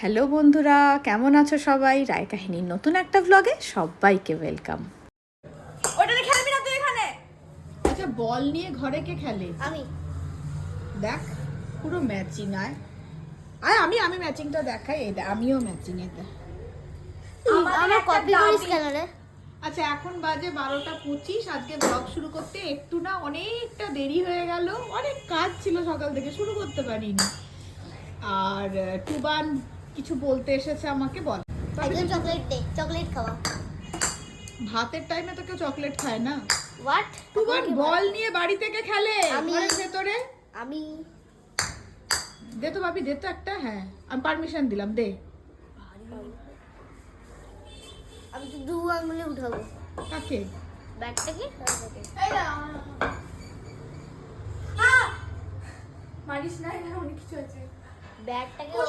Hello বন্ধুরা কেমন আছো সবাই? রায় কাহিনীর নতুন একটা ব্লগে সবাইকে ওয়েলকাম ওটা খেলবি না তুই এখানে? আচ্ছা বল নিয়ে ঘরে কে খেলে? আমি। দেখ পুরো ম্যাচিং আয়। আয় আমি আমি ম্যাচিংটা দেখাই এই আমিও ম্যাচিং এ দেখ আমার কপি করিস কেন রে? আচ্ছা এখন বাজে বারোটা পঁচিশ আজকে ব্লগ শুরু করতে একটু না অনেকটা দেরি হয়ে গেল। অনেক কাজ ছিল সকাল থেকে শুরু করতে পারিনি। আর টুবান কিছু বলতে এসেছে আমাকে বল। একজন চকলেট দে চকলেট খাওয়া। ভাতের টাইমে তো কেউ চকলেট খায় না। হোয়াট টুবান বল নিয়ে বাড়ি থেকে খেলে ঘরের ভেতরে। আমি দে তো ভাবি দে তো একটা হ্যাঁ। আমি পারমিশন দিলাম দে। আমি তো দু আঙুলে উঠাবো। কাকে? ব্যাগটাকে? মারিস না এখানে অনেক কিছু আছে।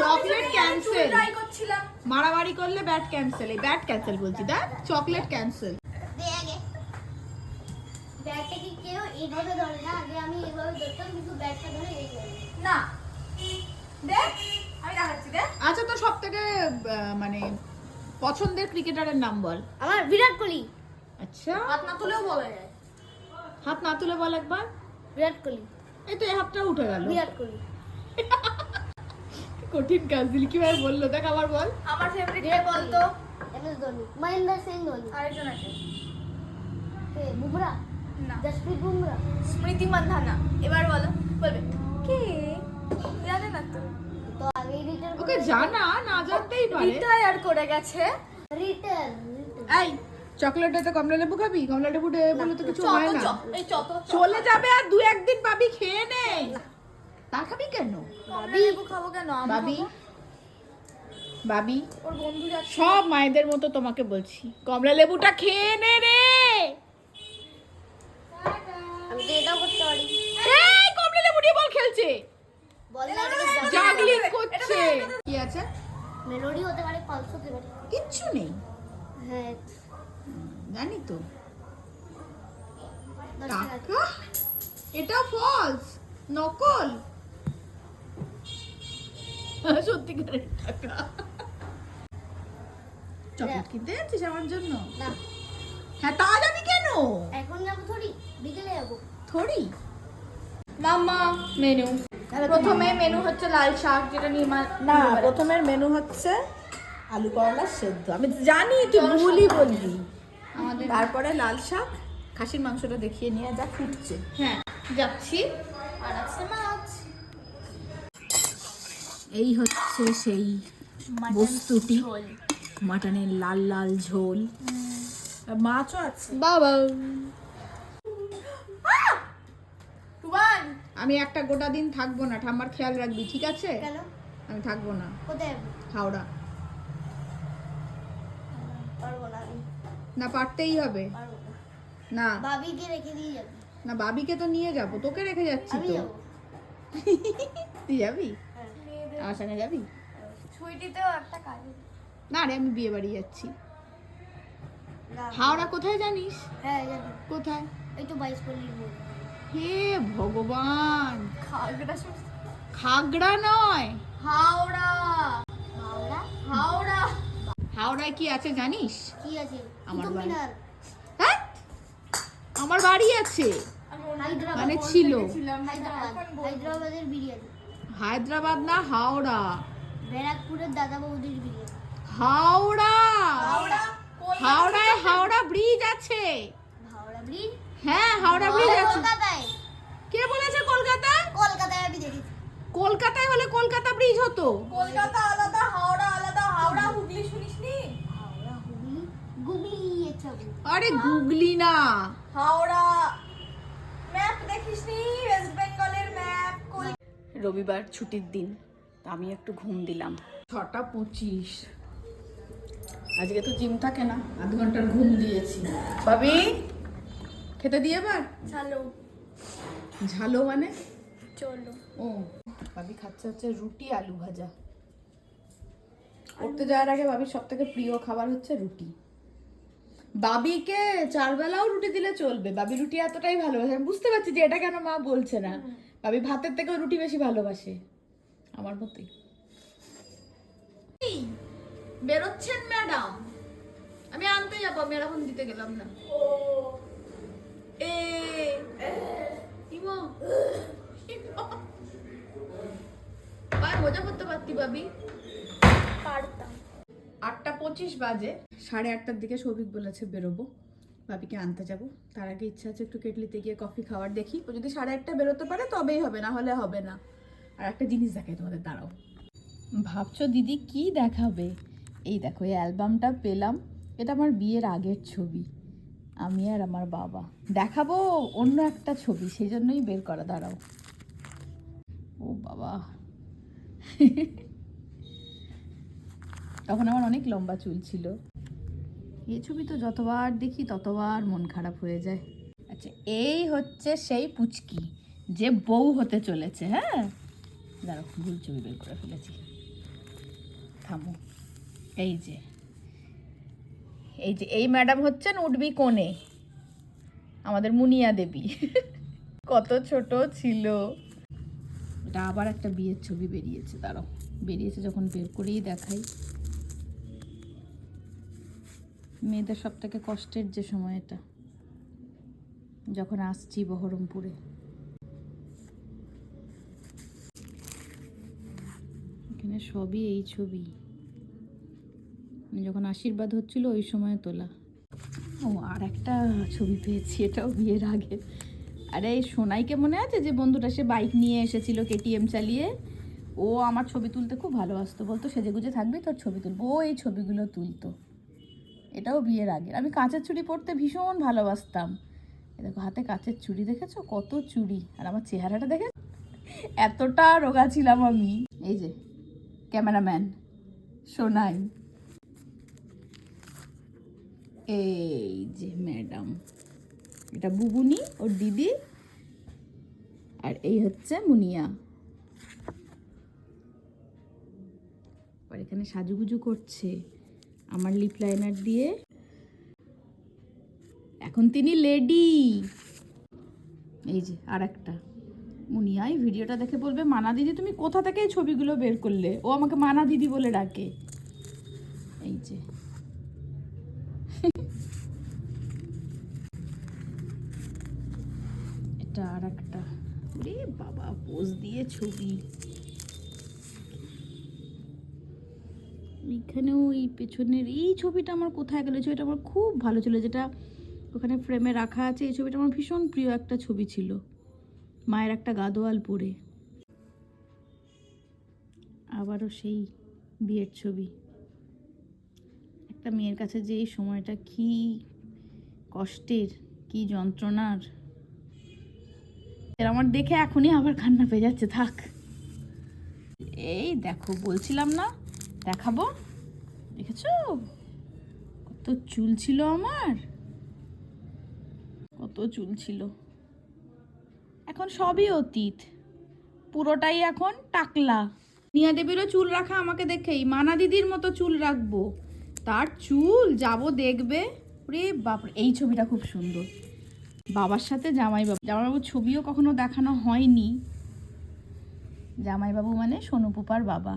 চকলেট ক্যান্সেল মারামারি করলে ব্যাট ক্যান্সেল এই ব্যাট ক্যান্সেল বলছি দেখ চকলেট ক্যান্সেল দে কেউ এইভাবে ধরে না? আগে আমি এইভাবে ধরতাম কিন্তু ব্যাগটা ধরে এইভাবে না। দেখ আমি দেখাচ্ছি দেখ আচ্ছা তো সব থেকে মানে পছন্দের ক্রিকেটারের নাম বল। আমার বিরাট কোহলি। আচ্ছা। হাত না তুলেও বলা যায়। হাত না তুলে বল একবার। বিরাট কোহলি। এই তো এই হাতটা উঠে গেল। বিরাট কোহলি। কঠিন কাজ দিলি কীভাবে বলল? দেখ আবার বল। আমার ফেভারিট কে বলতো? M S Dhoni. Mahendra Singh Dhoni. আরেকজন আছে। কে? বুমরা? না। জসপ্রীত বুমরা? স্মৃতি মান্ধানা। এবার বলো বলবে। কে? জানে না তো। তো আগে রিটার্ন ওকে জানা না জানতেই পারে। রিটায়ার করে গেছে। রিটার্ন এই চকলেটে কমলা লেবু খাবি? কমলা লেবু বলে তো কিছু হয় না। চ- এই চত চলে যাবে আর দু একদিন পাবি খেয়ে নে। তা খাবি কেন? বাবি খাব কেন? বাবি বাবি ওর বন্ধু সব মায়েদের মতো তোমাকে বলছি। কমলা লেবুটা খেয়ে নে রে। আমি তো এটাও করতে পারি। এই কমলা লেবু নিয়ে বল খেলছে। বল জাগলি করছে। কি আছে? মেলোডি হতে পারে পালস হতে পারে। কিচ্ছু নেই। হ্যাঁ। জানি তো। এটা ফলস নকল। সত্যিকারের টাকা। চকলেট কিনতে যাচ্ছিস আমার জন্য? না। হ্যাঁ তা যাবি কেন? এখন যাব থোড়ি বিকেলে যাব। থরি মেনু। প্রথমে মেনু হচ্ছে লাল শাক যেটা নির্মা না প্রথমের মেনু হচ্ছে আলু করলা সেদ্ধ। আমি জানি তুই ভুলই বলবি তারপরে লাল শাক। খাসির মাংসটা দেখিয়ে নিয়ে যা ফুটছে। হ্যাঁ যাচ্ছি। আর আছে মাছ এই হচ্ছে সেই বস্তুটি। মাটনের লাল লাল ঝোল। আর মাছও আছে। বাবা। আমি একটা গোটা দিন থাকব না ঠাম্মার খেয়াল রাখবি ঠিক আছে? আমি থাকব না। হাওড়া। না পারতেই হবে। না। না। ভাবিকে রেখে দিয়ে যাব। না বাবিকে তো নিয়ে যাব তোকে রেখে যাচ্ছি তো। তুই যাবি? আমার সঙ্গে যাবি? ছুটিতেও একটা কাজ না রে আমি বিয়ে বাড়ি যাচ্ছি। হাওড়া কোথায় জানিস? হ্যাঁ কোথায়? এই তো বাইশ পল্লীর হে ভগবান! খাগড়া খাগড়া নয়? হাওড়া। হাওড়া? হাওড়া। হাওড়ায় কি আছে জানিস? কি আছে? আমার বাড়ি। হ্যাঁ? আমার বাড়ি আছে। মানে ছিল। হায়দ্রাবাদের বিরিয়ানি। হায়দ্রাবাদ না হাওড়া? ব্যারাকপুরের দাদা বৌদির বিরিয়ানি হাওড়া হাওড়া হাওড়ায় হাওড়া ব্রিজ আছে। হাওড়া ব্রিজ? হ্যাঁ হাওড়া ব্রিজ আছে। কে বলেছে কলকাতায়? কলকাতায় আমি দেখেছি। কলকাতায় হলে কলকাতা ব্রিজ হতো। কলকাতা আলাদা হাওড়া আলাদা হাওড়া হুগলি শুনিসনি? হাওড়া হুগলি গুগলি আরে গুগলি না। হাওড়া ম্যাপ দেখিসনি? রবিবার ছুটির দিন। আমি একটু ঘুম দিলাম। ছটা পঁচিশ। আজকে তো জিম থাকে না আধ ঘণ্টার ঘুম দিয়েছি। ভাবি খেতে দিয়ে এবার? চলো ঝালো মানে? চলো। ও ভাবি খাচ্ছে হচ্ছে রুটি আলু ভাজা। উঠতে যাওয়ার আগে ভাবির সব থেকে প্রিয় খাবার হচ্ছে রুটি। বাবিকে চার বেলাও রুটি দিলে চলবে। বাবি রুটি এতটাই ভালোবাসে আমি বুঝতে পারছি যে এটা কেন মা বলছে না। বাবি ভাতের থেকেও রুটি বেশি ভালোবাসে। আমার মতোই বেরোচ্ছেন ম্যাডাম। আমি আনতে যাব আমি এখন দিতে গেলাম না। এ ইমা। ইমা। মজা করতে পারতি ভাবি। পারতাম। আটটা পঁচিশ বাজে সাড়ে আটটার দিকে সৌভিক বলেছে বেরোবো। ভাবিকে আনতে যাব। তার আগে ইচ্ছা আছে একটু কেটলিতে গিয়ে কফি খাওয়ার দেখি। ও যদি সাড়ে আটটা বেরোতে পারে তবেই হবে, না হলে হবে না। আর একটা জিনিস দেখাই তোমাদের, দাঁড়াও। ভাবছ দিদি কি দেখাবে? এই দেখো, এই অ্যালবামটা পেলাম। এটা আমার বিয়ের আগের ছবি। আমি আর আমার বাবা। দেখাবো অন্য একটা ছবি, সেই জন্যই বের করা, দাঁড়াও। ও বাবা। তখন আমার অনেক লম্বা চুল ছিল। এই ছবি তো যতবার দেখি ততবার মন খারাপ হয়ে যায়। আচ্ছা এই হচ্ছে সেই পুচকি যে বউ হতে চলেছে হ্যাঁ? দাঁড়ো ভুল ছবি বের করে ফেলেছি। থামো। এই যে এই যে, এই ম্যাডাম হচ্ছেন উঠবি কোণে। আমাদের মুনিয়া দেবী। কত ছোট ছিল। এটা আবার একটা বিয়ের ছবি বেরিয়েছে, দাঁড়াও। বেরিয়েছে যখন বের করেই দেখাই। মেয়েদের সব থেকে কষ্টের যে সময় এটা, যখন আসছি বহরমপুরে। এখানে সবই এই ছবি। যখন আশীর্বাদ হচ্ছিল, ওই সময় তোলা। ও, আর একটা ছবি পেয়েছি, এটাও বিয়ের আগে। আরে, এই সোনাইকে মনে আছে যে বন্ধুটা, সে বাইক নিয়ে এসেছিল কেটিএম চালিয়ে? ও আমার ছবি তুলতে খুব ভালোবাসতো। বলতো সেজে গুজে থাকবি, তোর ছবি তুলবো। ও এই ছবিগুলো তুলতো। এটাও বিয়ের আগের। আমি কাঁচের চুড়ি পরতে ভীষণ ভালোবাসতাম। দেখো, হাতে কাঁচের চুড়ি দেখেছ? কত চুড়ি। আর আমার চেহারাটা দেখে এতটা রোগা ছিলাম আমি। এই যে, ক্যামেরাম্যান, সোনাই। এই যে ম্যাডাম, এটা বুবুনি ওর দিদি। আর এই হচ্ছে মুনিয়া। আর এখানে সাজুগুজু করছে। আমার লিপ লাইনার দিয়ে। এখন তিনি লেডি এই যে আর একটা মুনিয়াই ভিডিওটা দেখে বলবে, মানা দিদি, তুমি কোথা থেকে এই ছবিগুলো বের করলে? ও আমাকে মানা দিদি বলে ডাকে। এই যে। এটা আর একটা বাবা পোজ দিয়ে ছবি। এইখানেও এই পেছনের, এই ছবিটা আমার কোথায় গেল? ছবিটা আমার খুব ভালো ছিল। যেটা ওখানে ফ্রেমে রাখা আছে, এই ছবিটা আমার ভীষণ প্রিয় একটা ছবি ছিল। মায়ের একটা গাদোয়াল পরে। আবারও সেই বিয়ের ছবি। একটা মেয়ের কাছে যে এই সময়টা কি কষ্টের, কি যন্ত্রণার। আমার দেখে এখনই আবার কান্না পেয়ে যাচ্ছে, থাক। এই দেখো, বলছিলাম না দেখাবো। দেখেছ? কত চুল ছিল আমার। কত চুল ছিল। এখন সবই অতীত। পুরোটাই এখন টাকলা। নিয়া দেবীরও চুল রাখা আমাকে দেখেই। মানা দিদির মতো চুল রাখব। তার চুল যাব দেখবে। রে বাপরে, এই ছবিটা খুব সুন্দর। বাবার সাথে জামাইবাবু জামাইবাবুর ছবিও কখনো দেখানো হয়নি। জামাইবাবু মানে সোনুপুপার বাবা।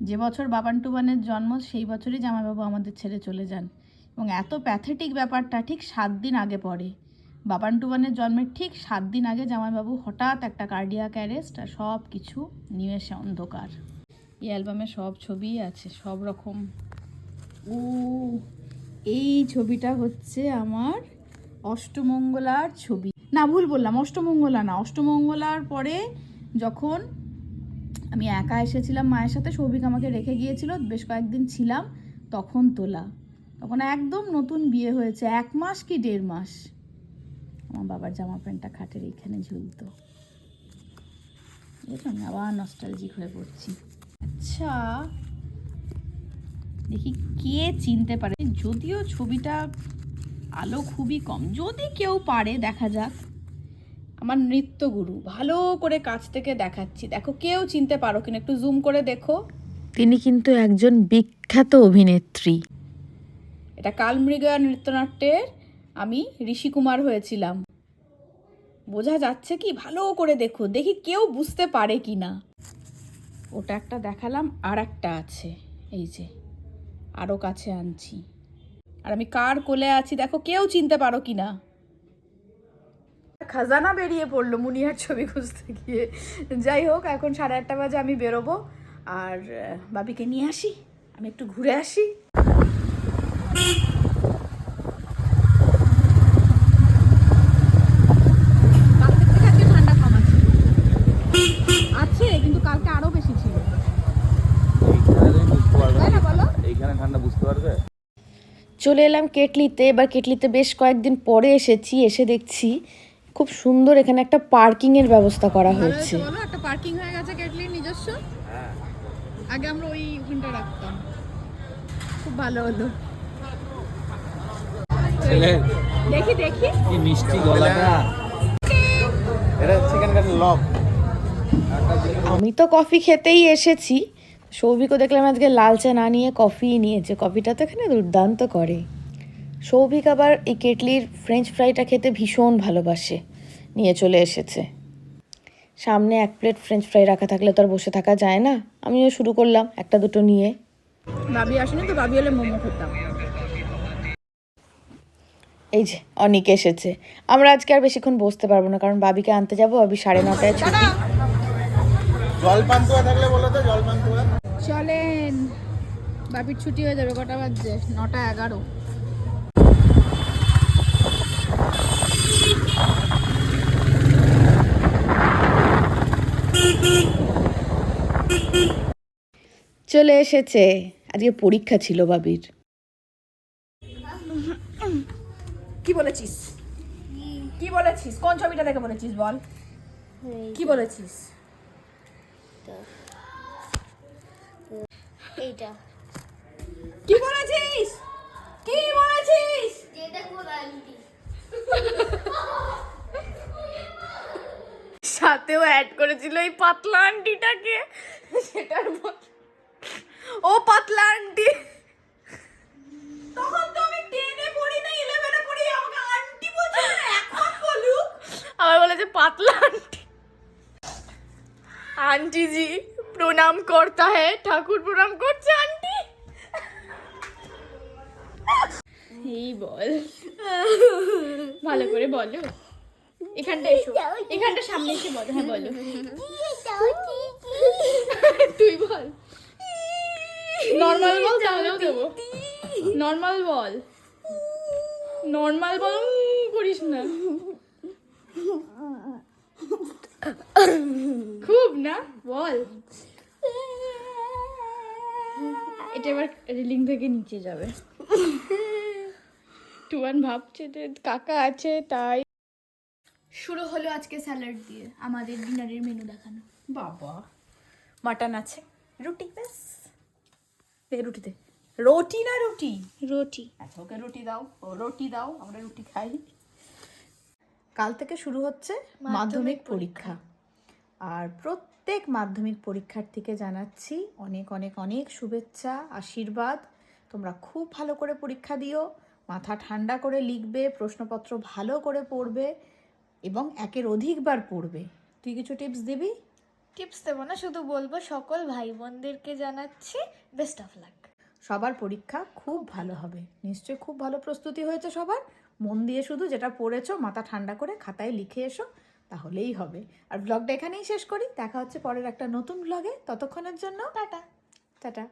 যে বছর বাবান টুবানের জন্ম, সেই বছরই জামাইবাবু আমাদের ছেড়ে চলে যান। এবং এত প্যাথেটিক ব্যাপারটা ঠিক সাত দিন আগে পড়ে বাবান টুবানের জন্মের ঠিক সাত দিন আগে জামাইবাবু হঠাৎ একটা কার্ডিয়াক অ্যারেস্ট আর সব কিছু নিমেষে অন্ধকার। এই অ্যালবামে সব ছবিই আছে, সব রকম। ও, এই ছবিটা হচ্ছে আমার অষ্টমঙ্গলার ছবি। না, ভুল বললাম, অষ্টমঙ্গলা না, অষ্টমঙ্গলার পরে যখন আমি একা এসেছিলাম, মায়ের সাথে সৌভিক আমাকে রেখে গিয়েছিল, বেশ কয়েকদিন ছিলাম, তখন তোলা। তখন একদম নতুন বিয়ে হয়েছে, এক মাস কি দেড় মাস। আমার বাবার জামা প্যান্টটা খাটের এইখানে ঝুলতো। আমি আবার নস্টালজিক হয়ে পড়ছি। আচ্ছা দেখি কে চিনতে পারে। যদিও ছবিটা আলো খুবই কম, যদি কেউ পারে, দেখা যাক। আমার নৃত্যগুরু ভালো করে কাছ থেকে দেখাচ্ছি। দেখো কেউ চিনতে পারো কিনা? একটু জুম করে দেখো। তিনি কিন্তু একজন বিখ্যাত অভিনেত্রী। এটা কালমৃগয়া নৃত্যনাট্যের আমি ঋষি কুমার হয়েছিলাম। বোঝা যাচ্ছে কি? ভালো করে দেখো। দেখি কেউ বুঝতে পারে কি না ওটা একটা দেখালাম আর একটা আছে। এই যে আরও কাছে আনছি। আর আমি কার কোলে আছি? দেখো কেউ চিনতে পারো কি না খাজানা বেরিয়ে পড়ল মুনিয়ার ছবি খুঁজতে গিয়ে। যাই হোক এখন সাড়ে আটটা বাজে আমি বেরোবো। আর বাবিকে নিয়ে আসি আমি একটু ঘুরে আসি। চলে এলাম কেটলিতে। এবার কেটলিতে বেশ কয়েকদিন পরে এসেছি এসে দেখছি খুব সুন্দর এখানে একটা পার্কিংয়ের ব্যবস্থা করা হয়েছে একটা পার্কিং হয়ে গেছে কেটলির নিজস্ব? আগে আমরা ওই ওখানটা রাখতাম। খুব ভালো হলো। দেখি দেখি। কি মিষ্টি গলাটা। এটা চিকেন কাটের লব আমি তো কফি খেতেই এসেছি। সৌভিকও দেখলাম আজকে লাল চা না নিয়ে কফিই নিয়েছে। কফিটা তো এখানে দুর্দান্ত করে। সৌভিক আবার এই কেটলির ফ্রেঞ্চ ফ্রাইটা খেতে ভীষণ ভালোবাসে। নিয়ে চলে এসেছে। সামনে এক প্লেট ফ্রেঞ্চ ফ্রাই রাখা থাকলে তো আর বসে থাকা যায় না। আমিও শুরু করলাম একটা দুটো নিয়ে। বাবি আসেনি তো বাবি হলে মোমো খেতাম। এই যে অনেক এসেছে। আমরা আজকে আর বেশিক্ষণ বসতে পারব না কারণ বাবিকে আনতে যাব বাবি সাড়ে নটায় ছুটি। জল পান্তুয়া থাকলে বলো তো জল পান্তুয়া চলেন বাবির ছুটি হয়ে যাবে কটা বাজছে? নটা এগারো। চলে এসেছে। আজকে পরীক্ষা ছিল বাবির। কি বলেছিস? কি বলেছিস? কোন ছবিটা দেখে বলেছিস বল? কি বলেছিস? এইটা। কি বলেছিস? কি বলেছিস? যেটা সাথেও অ্যাড করেছিল এই পাতলা আন্টিটাকে সেটার ও পাতলা আন্টি তখন তো আমি টেনে পড়ি না ইলেভেনে পড়ি আমাকে আন্টি বলছে এখন আবার বলেছে পাতলা আন্টি আন্টি জি প্রণাম করতা হ্যাঁ ঠাকুর প্রণাম করছে আন্টি এই বল। ভালো করে বলো। এখানটা এসো। এখানটা সামনে এসে বলো। হ্যাঁ বলো। তুই বল। নর্মাল বল তাহলেও দেবো। নর্মাল বল। নর্মাল বল করিস না। খুব না? বল। এটা এবার রিলিং থেকে নিচে যাবে। টুয়ান ভাবছে যে কাকা আছে, তাই শুরু হলো আজকে স্যালাড দিয়ে আমাদের ডিনারের মেনু দেখানো। বাবা। মাটন আছে। রুটি ব্যাস। দে। রুটিতে রুটি না রুটি? রুটি। আচ্ছা ওকে রুটি দাও। ও রুটি দাও আমরা রুটি খাই। কাল থেকে শুরু হচ্ছে মাধ্যমিক পরীক্ষা। আর প্রত্যেক মাধ্যমিক পরীক্ষার্থীকে জানাচ্ছি অনেক অনেক অনেক শুভেচ্ছা আশীর্বাদ। তোমরা খুব ভালো করে পরীক্ষা দিও। মাথা ঠান্ডা করে লিখবে প্রশ্নপত্র ভালো করে পড়বে। এবং একের অধিকবার পড়বে। তুই কিছু টিপস দিবি? টিপস দেবো না শুধু বলব সকল ভাই বোনদেরকে জানাচ্ছি বেস্ট অফ লাক সবার পরীক্ষা খুব ভালো হবে। নিশ্চয়ই খুব ভালো প্রস্তুতি হয়েছে সবার। মন দিয়ে শুধু যেটা পড়েছো মাথা ঠান্ডা করে খাতায় লিখে এসো তাহলেই হবে। আর ব্লগটা এখানেই শেষ করি। দেখা হচ্ছে পরের একটা নতুন ব্লগে ততক্ষণের জন্য টাটা। টাটা।